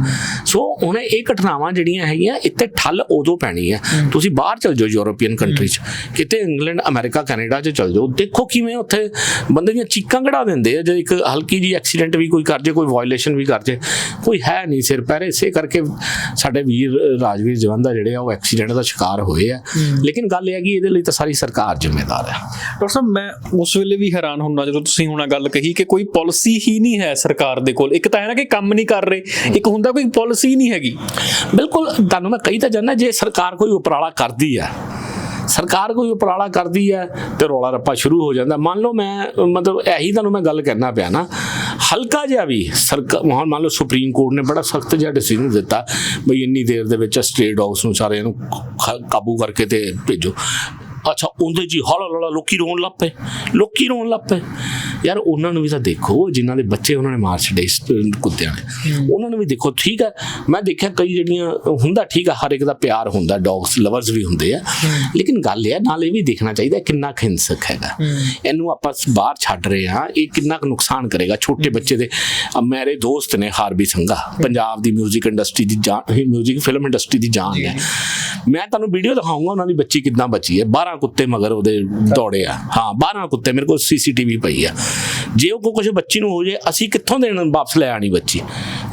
ਸੋ ਹੁਣ ਇਹ ਘਟਨਾਵਾਂ ਜਿਹੜੀਆਂ ਹੈਗੀਆਂ ਇੱਥੇ ਠੱਲ ਉਦੋਂ ਪੈਣੀ ਹੈ। ਤੁਸੀਂ ਬਾਹਰ ਚਲ ਜਾਓ ਯੂਰੋਪੀਅਨ ਕੰਟਰੀ 'ਚ ਕਿਤੇ ਇੰਗਲੈਂਡ ਅਮਰੀਕਾ ਕੈਨੇਡਾ 'ਚ ਚਲ ਜਾਓ। ਦੇਖੋ ਕਿਵੇਂ ਉੱਥੇ ਬੰਦੇ ਦੀਆਂ ਚੀਕਾਂ ਕਢਾ ਦਿੰਦੇ ਆ ਜੇ ਇੱਕ ਹਲਕੀ ਜੀ ਐਕਸੀਡੈਂਟ ਵੀ ਕੋਈ ਕਰ ਜੇ ਕੋਈ ਵਾਇਓਲੇਸ਼ਨ ਵੀ ਕਰ ਜੇ। ਕੋਈ ਹੈ ਨਹੀਂ ਸਿਰ ਪੈਰ ਇਸੇ ਕਰਕੇ ਸਾਡੇ ਵੀਰ ਰਾਜਵੀਰ ਜਵੰਦਾ ਜਿਹੜੇ ਆ ਉਹ ਐਕਸੀਡੈਂਟ ਦਾ ਸ਼ਿਕਾਰ ਹੋਏ ਆ। ਲੇਕਿਨ ਗੱਲ ਇਹ ਹੈ ਕਿ ਇਹਦੇ ਲਈ ਤਾਂ ਸਾਰੀ ਸਰਕਾਰ ਜ਼ਿੰਮੇਦਾਰ ਹੈ
ਡਾਕਟਰ ਸਾਹਿਬ ਮੈਂ ਉਸ ਵੇਲੇ ਵੀ ਹੈਰਾਨ ਹੁੰਨਾ ਜਦੋਂ ਤੁਸੀਂ ਹੁਣ ਗੱਲ ਕਹੀ ਕਿ ਕੋਈ ਪਾਲਿਸੀ ਹੀ ਨਹੀਂ ਹੈ ਸਰਕਾਰ ਦੇ ਕੋਲ। ਇੱਕ ਤਾਂ ਹੈ ਨਾ ਕਿ ਕੰਮ ਨਹੀਂ ਕਰ ਰਹੇ। ਇੱਕ ਹੁੰਦਾ ਕੋਈ ਪਾਲਿਸੀ ਨਹੀਂ ਹੈਗੀ।
ਬਿਲਕੁਲ ਤੁਹਾਨੂੰ ਮੈਂ ਕਹੀ ਤਾਂ ਜਾਂਦਾ ਜੇ ਸਰਕਾਰ ਕੋਈ ਉਪਰਾਲਾ ਕਰਦੀ ਹੈ ਸਰਕਾਰ ਕੋਈ ਉਪਰਾਲਾ ਕਰਦੀ ਹੈ ਤੇ ਰੌਲਾ ਰੱਪਾ ਸ਼ੁਰੂ ਹੋ ਜਾਂਦਾ। ਮੰਨ ਲਓ ਮੈਂ, ਮਤਲਬ ਇਹੀ ਤੁਹਾਨੂੰ ਮੈਂ ਗੱਲ ਕਰਨਾ ਪਿਆ ਨਾ, ਹਲਕਾ ਜਿਹਾ ਵੀ ਸਰਕਾਰ ਮੰਨ ਲਓ ਸੁਪਰੀਮ ਕੋਰਟ ਨੇ ਬੜਾ ਸਖਤ ਜਿਹਾ ਡਿਸੀਜਨ ਦਿੱਤਾ, ਬਈ ਇੰਨੀ ਦੇਰ ਦੇ ਵਿੱਚ ਸਟੇਟ ਡੌਗਸ ਨੂੰ ਸਾਰਿਆਂ ਨੂੰ ਖ- ਕਾਬੂ ਕਰਕੇ ਤੇ ਭੇਜੋ। ਅੱਛਾ ਉਹਦੇ ਜੀ ਹੌਲਾ ਹੌਲਾ ਲੋਕੀ ਰੋਣ ਲੱਗ ਪਏ ਲੋਕੀ ਰੋਣ ਲੱਗ ਪਏ ਯਾਰ ਉਹਨਾਂ ਨੂੰ ਵੀ ਤਾਂ ਦੇਖੋ ਜਿਨ੍ਹਾਂ ਦੇ ਬੱਚੇ ਉਹਨਾਂ ਨੇ ਮਾਰ ਛੱਡੇ ਇਸ ਕੁੱਤਿਆਂ ਨੇ ਉਹਨਾਂ ਨੂੰ ਵੀ ਦੇਖੋ ਠੀਕ ਹੈ ਮੈਂ ਦੇਖਿਆ ਕਈ ਜਿਹੜੀਆਂ ਹੁੰਦਾ ਠੀਕ ਹੈ ਹਰ ਇੱਕ ਦਾ ਪਿਆਰ ਹੁੰਦਾ ਡੌਗਸ ਲਵਰਸ ਵੀ ਹੁੰਦੇ ਆ ਲੇਕਿਨ ਗੱਲ ਇਹ ਹੈ ਨਾਲ ਇਹ ਵੀ ਦੇਖਣਾ ਚਾਹੀਦਾ ਕਿੰਨਾ ਕੁ ਹਿੰਸਕ ਹੈਗਾ ਇਹਨੂੰ ਆਪਾਂ ਬਾਹਰ ਛੱਡ ਰਹੇ ਹਾਂ ਇਹ ਕਿੰਨਾ ਕੁ ਨੁਕਸਾਨ ਕਰੇਗਾ ਛੋਟੇ ਬੱਚੇ ਦੇ ਅਹ ਮੇਰੇ ਦੋਸਤ ਨੇ ਹਾਰਬੀ ਸੰਘਾ ਪੰਜਾਬ ਦੀ 뮤직 ਇੰਡਸਟਰੀ ਦੀ ਜਾਨ 뮤직 ਫਿਲਮ ਇੰਡਸਟਰੀ ਦੀ ਜਾਨ ਹੈ ਮੈਂ ਤੁਹਾਨੂੰ ਵੀਡੀਓ ਦਿਖਾਉਂਗਾ ਉਹਨਾਂ ਦੀ ਬੱਚੀ ਕਿੰਨਾ ਬਚੀ ਹੈ 12 ਕੁੱਤੇ ਮਗਰ ਉਹਦੇ ਦੌੜੇ ਆ। ਹਾਂ 12 ਕੁੱਤੇ ਮੇਰੇ ਕੋਲ ਸੀਸੀਟੀਵੀ ਪਈ ਆ। ਜੇ ਉਹ ਕੁਝ ਬੱਚੀ ਨੂੰ ਹੋ ਜੇ, ਅਸੀਂ ਕਿੱਥੋਂ ਦੇਣ ਵਾਪਸ ਲੈ ਆਣੀ ਬੱਚੀ?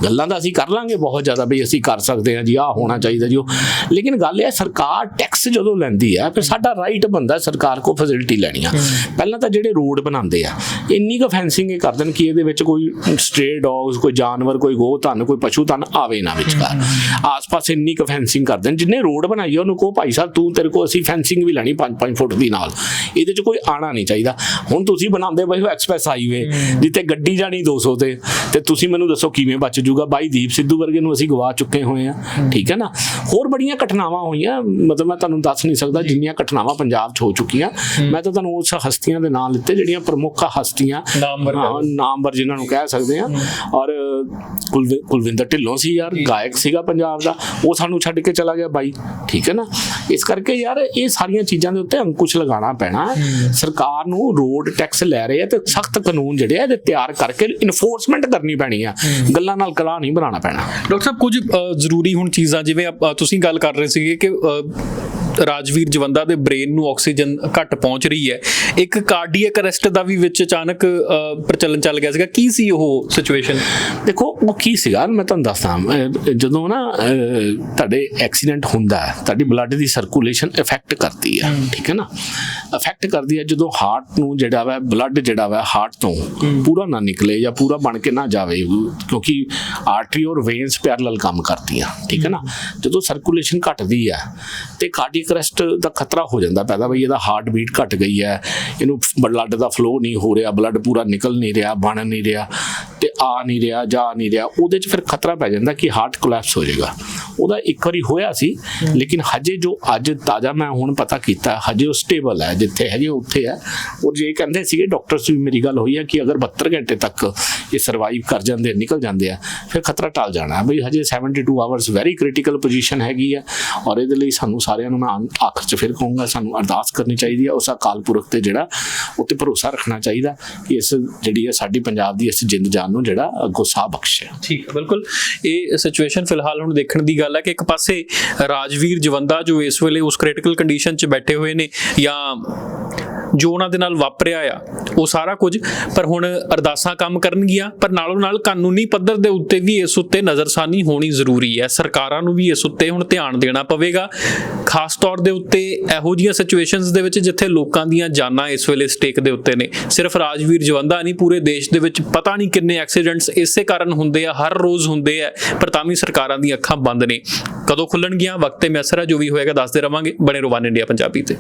ਗੱਲਾਂ ਤਾਂ ਅਸੀਂ ਕਰ ਲਾਂਗੇ ਬਹੁਤ ਜ਼ਿਆਦਾ ਵੀ ਅਸੀਂ ਕਰ ਸਕਦੇ ਹਾਂ ਜੀ ਆਹ ਹੋਣਾ ਚਾਹੀਦਾ ਜੀ ਉਹ। ਲੇਕਿਨ ਗੱਲ ਇਹ ਸਰਕਾਰ ਟੈਕਸ ਜਦੋਂ ਲੈਂਦੀ ਹੈ ਫਿਰ ਸਾਡਾ ਰਾਈਟ ਬੰਦਾ ਸਰਕਾਰ ਕੋ ਫੈਸਿਲਿਟੀ ਲੈਣੀ ਆ। ਪਹਿਲਾਂ ਤਾਂ ਜਿਹੜੇ ਰੋਡ ਬਣਾਉਂਦੇ ਆ ਇੰਨੀ ਕੁ ਫੈਂਸਿੰਗ ਇਹ ਕਰ ਦੇਣ ਕਿ ਇਹਦੇ ਵਿੱਚ ਕੋਈ ਸਟ੍ਰੇ ਡੌਗਸ ਕੋਈ ਜਾਨਵਰ ਕੋਈ ਗੋ ਧਨ ਕੋਈ ਪਸ਼ੂ ਧਨ ਆਵੇ ਨਾ ਵਿਚਕਾਰ। ਆਸ-ਪਾਸ ਇੰਨੀ ਕੁ ਫੈਂਸਿੰਗ ਕਰ ਦੇਣ ਜਿੰਨੇ ਰੋਡ ਬਣਾਈ ਆ ਉਹਨੂੰ ਕੋ ਭਾਈ ਸਾਹਿਬ ਤੂੰ ਤੇਰੇ ਕੋ ਅਸੀਂ ਫੈਂਸਿੰਗ ਵੀ ਲੈਣੀ 5-5 ਫੁੱਟ ਦੀ ਨਾਲ। ਇਹਦੇ 'ਚ ਕੋਈ ਆਣਾ ਨਹੀਂ ਚਾਹੀਦਾ। ਹੁਣ ਤੁਸੀਂ ਬਣਾਉਂਦੇ ਬਈ ਐਕਸਪ੍ਰੈਸ ਹਾਈਵੇ ਜਿੱਥੇ ਗੱਡੀ ਜਾਣੀ 200 ਤੇ ਤੇ ਤੁਸੀਂ ਮੈਨੂੰ ਦੱਸੋ ਕਿਵੇਂ ਬਚ ਜੂਗਾ ਬਾਈ ਦੀਪ ਸਿੱਧੂ ਵਰਗੇ ਨੂੰ ਅਸੀਂ ਗਵਾ ਚੁੱਕੇ ਹੋਏ ਆ ਠੀਕ ਹੈ ਨਾ? ਹੋਰ ਬੜੀਆਂ ਘਟਨਾਵਾਂ ਹੋਈਆਂ ਮਤਲਬ ਮੈਂ ਤੁਹਾਨੂੰ ਦੱਸ ਨਹੀਂ ਸਕਦਾ ਜਿੰਨੀਆਂ ਘਟਨਾਵਾਂ ਪੰਜਾਬ 'ਚ ਹੋ ਚੁੱਕੀਆਂ। ਮੈਂ ਤਾਂ ਤੁਹਾਨੂੰ ਉਸ ਹਸਤੀਆਂ ਦੇ ਨਾਂ ਲਿੱਤੇ ਜਿਹੜੀਆਂ ਪ੍ਰਮੁੱਖ ਹਸਤੀਆਂ
ਨਾਮਵਰ
ਜਿਨ੍ਹਾਂ ਨੂੰ ਕਹਿ ਸਕਦੇ ਆ ਔਰ ਕੁਲਵਿ- ਕੁਲਵਿੰਦਰ ਢਿੱਲੋਂ ਸੀ ਯਾਰ ਗਾਇਕ ਸੀਗਾ ਪੰਜਾਬ ਦਾ। ਉਹ ਸਾਨੂੰ ਛੱਡ ਕੇ ਚਲਾ ਗਿਆ ਬਾਈ। ਠੀਕ ਹੈ ਨਾ? ਇਸ ਕਰਕੇ ਯਾਰ ਇਹ ਸਾਰੀਆਂ ਚੀਜ਼ਾਂ ਦੇ ਉੱਤੇ ਅੰਕੁਸ਼ ਲਗਾਉਣਾ ਪੈਣਾ। ਸਰਕਾਰ ਨੂੰ ਰੋਡ ਟੈਕਸ ਲੈ ਰਹੇ ਆ ਤੇ ਸਖਤ ਕਾਨੂੰਨ ਜਿਹੜੇ ਆ ਇਹਦੇ ਤਿਆਰ ਕਰਕੇ ਇਨਫੋਰਸਮੈਂਟ ਕਰਨੀ ਪੈਣੀ ਆ। ਗੱਲਾਂ ਨਾਲ ਕਲਾ ਨਹੀਂ ਬਣਾਉਣਾ ਪੈਣਾ।
ਡਾਕਟਰ ਸਾਹਿਬ ਕੁਝ ਅ, ਜ਼ਰੂਰੀ ਹੁਣ ਚੀਜ਼ਾਂ ਜਿਵੇਂ ਆਪਾਂ- ਤੁਸੀਂ ਗੱਲ ਕਰ ਰਹੇ ਸੀਗੇ ਕਿ ਅ, ਰਾਜਵੀਰ ਜਵੰਦਾ ਦੇ ਬ੍ਰੇਨ ਨੂੰ ਆਕਸੀਜਨ ਘੱਟ ਪਹੁੰਚ ਰਹੀ ਹੈ। ਇੱਕ ਕਾਰਡੀਅਕ ਅਰੈਸਟ ਦਾ ਵੀ ਵਿੱਚ ਅਚਾਨਕ ਪ੍ਰਚਲਨ ਚੱਲ ਗਿਆ ਸੀਗਾ। ਕੀ ਸੀ ਉਹ ਸਿਚੁਏਸ਼ਨ
ਦੇਖੋ ਉਹ ਕੀ ਸੀਗਾ? ਮੈਂ ਤੁਹਾਨੂੰ ਦੱਸਦਾ। ਜਦੋਂ ਨਾ ਤੁਹਾਡੇ ਐਕਸੀਡੈਂਟ ਹੁੰਦਾ ਹੈ ਤੁਹਾਡੀ ਬਲੱਡ ਦੀ ਸਰਕੂਲੇਸ਼ਨ ਇਫੈਕਟ ਕਰਦੀ ਹੈ ਠੀਕ ਹੈ ਨਾ? ਇਫੈਕਟ ਕਰਦੀ ਹੈ ਜਦੋਂ ਹਾਰਟ ਨੂੰ ਜਿਹੜਾ ਵਾ ਬਲੱਡ ਜਿਹੜਾ ਵਾ ਹਾਰਟ ਤੋਂ ਪੂਰਾ ਨਾ ਨਿਕਲੇ ਜਾਂ ਪੂਰਾ ਬਣ ਕੇ ਨਾ ਜਾਵੇ ਕਿਉਂਕਿ ਆਰਟਰੀ ਔਰ ਵੇਨਸ ਪੈਰਲਲ ਕੰਮ ਕਰਦੀਆਂ ਠੀਕ ਹੈ ਨਾ? ਜਦੋਂ ਸਰਕੂਲੇਸ਼ਨ ਘਟਦੀ ਹੈ ਤੇ ਕਾਰਡੀਅਕ ਅਰੈਸਟ ਦਾ ਖਤਰਾ ਹੋ ਜਾਂਦਾ ਪੈਦਾ ਬਈ ਇਹਦਾ ਹਾਰਟ ਬੀਟ ਘਟ ਗਈ ਹੈ, ਇਹਨੂੰ ਬਲੱਡ ਦਾ ਫਲੋ ਨਹੀਂ ਹੋ ਰਿਹਾ ਬਲੱਡ ਪੂਰਾ ਨਿਕਲ ਨਹੀਂ ਰਿਹਾ, ਬਣ ਨਹੀਂ ਰਿਹਾ ਤੇ ਆ ਨਹੀਂ ਰਿਹਾ ਜਾ ਨਹੀਂ ਰਿਹਾ ਉਹਦੇ 'ਚ ਫਿਰ ਖਤਰਾ ਪੈ ਜਾਂਦਾ ਕਿ ਹਾਰਟ ਕੋਲੈਪਸ ਹੋ ਜਾਏਗਾ। ਉਹਦਾ ਇੱਕ ਵਾਰੀ ਹੋਇਆ ਸੀ ਲੇਕਿਨ ਹਜੇ ਜੋ ਅੱਜ ਤਾਜ਼ਾ ਮੈਂ ਹੁਣ ਪਤਾ ਕੀਤਾ ਹਜੇ ਉਹ ਸਟੇਬਲ ਹੈ ਜਿੱਥੇ ਹੈਗੇ ਉੱਥੇ ਹੈ। ਔਰ ਜੇ ਕਹਿੰਦੇ ਸੀਗੇ ਡਾਕਟਰਸ ਵੀ ਮੇਰੀ ਗੱਲ ਹੋਈ ਹੈ ਕਿ ਅਗਰ 72 ਘੰਟੇ ਤੱਕ ਇਹ ਸਰਵਾਈਵ ਕਰ ਜਾਂਦੇ ਆ, ਨਿਕਲ ਜਾਂਦੇ ਆ ਫਿਰ ਖਤਰਾ ਟਲ ਜਾਣਾ ਬਈ ਹਜੇ 72 ਆਵਰਸ ਵੈਰੀ ਕ੍ਰਿਟੀਕਲ ਪੋਜੀਸ਼ਨ ਹੈਗੀ ਆ ਔਰ ਇਹਦੇ ਲਈ ਸਾਨੂੰ ਸਾਰਿਆਂ ਨੂੰ ਮੈਂ ਅੰਤ- ਆਖਰ 'ਚ ਫਿਰ ਕਹੂੰਗਾ ਸਾਨੂੰ ਅਰਦਾਸ ਕਰਨੀ ਚਾਹੀਦੀ ਹੈ ਉਸ ਅਕਾਲ ਪੁਰਖ ਤੇ ਜਿਹੜਾ ਉੱਤੇ ਭਰੋਸਾ ਰੱਖਣਾ ਚਾਹੀਦਾ ਕਿ ਇਸ ਜਿਹੜੀ ਹੈ ਸਾਡੀ ਪੰਜਾਬ ਦੀ ਇਸ ਜਿੰਦ ਜਾਨ ਨੂੰ ਜਿਹੜਾ ਅੱਗੋਂ ਸਾਹ ਬਖਸ਼ੇ
ਠੀਕ ਹੈ, ਬਿਲਕੁਲ। ਇਹ ਸਿਚੁਏਸ਼ਨ ਫਿਲਹਾਲ ਹੁਣ ਦੇਖਣ ਦੀ ਗੱਲ ਹੈ ਕਿ ਇੱਕ ਪਾਸੇ ਰਾਜਵੀਰ ਜਵੰਦਾ ਜੋ ਇਸ ਵੇਲੇ ਉਸ ਕ੍ਰਿਟੀਕਲ ਕੰਡੀਸ਼ਨ 'ਚ ਬੈਠੇ ਹੋਏ ਨੇ ਜਾਂ ਜੋ ਉਹਨਾਂ ਦੇ ਨਾਲ ਵਾਪਰਿਆ ਆ, ਉਹ ਸਾਰਾ ਕੁਝ, ਪਰ ਹੁਣ ਅਰਦਾਸਾਂ ਕੰਮ ਕਰਨਗੀਆਂ, ਪਰ ਨਾਲੋਂ ਨਾਲ ਕਾਨੂੰਨੀ ਪੱਧਰ ਦੇ ਉੱਤੇ ਵੀ ਇਸ ਉੱਤੇ ਨਜ਼ਰਸਾਨੀ ਹੋਣੀ ਜ਼ਰੂਰੀ ਹੈ। ਸਰਕਾਰਾਂ ਨੂੰ ਵੀ ਇਸ ਉੱਤੇ ਹੁਣ ਧਿਆਨ ਦੇਣਾ ਪਵੇਗਾ। ਖਾਸ ਤੌਰ ਦੇ ਉੱਤੇ ਇਹੋ ਜਿਹੀਆਂ ਸਿਚੁਏਸ਼ਨਸ ਦੇ ਵਿੱਚ ਜਿੱਥੇ ਲੋਕਾਂ ਦੀਆਂ ਜਾਨਾਂ ਇਸ ਵੇਲੇ ਸਟੇਕ ਦੇ ਉੱਤੇ ਨੇ। ਸਿਰਫ ਰਾਜਵੀਰ ਜਵੰਦਾ ਨਹੀਂ, ਪੂਰੇ ਦੇਸ਼ ਦੇ ਵਿੱਚ ਪਤਾ ਨਹੀਂ ਕਿੰਨੇ ਐਕਸੀਡੈਂਟਸ ਇਸੇ ਕਾਰਨ ਹੁੰਦੇ ਆ, ਹਰ ਰੋਜ਼ ਹੁੰਦੇ ਆ, ਪਰ ਤਾਂ ਵੀ ਸਰਕਾਰਾਂ ਦੀਆਂ ਅੱਖਾਂ ਬੰਦ ਨੇ। ਕਦੋਂ ਖੁੱਲਣਗੀਆਂ? ਵਕਤ ਤੇ ਮੈਸਰ ਹੈ ਜੋ ਵੀ ਹੋਏਗਾ, ਦੱਸਦੇ ਰਵਾਂਗੇ। ਬਣੇ ਰਵਾਨ ਇੰਡੀਆ ਪੰਜਾਬੀ ਤੇ।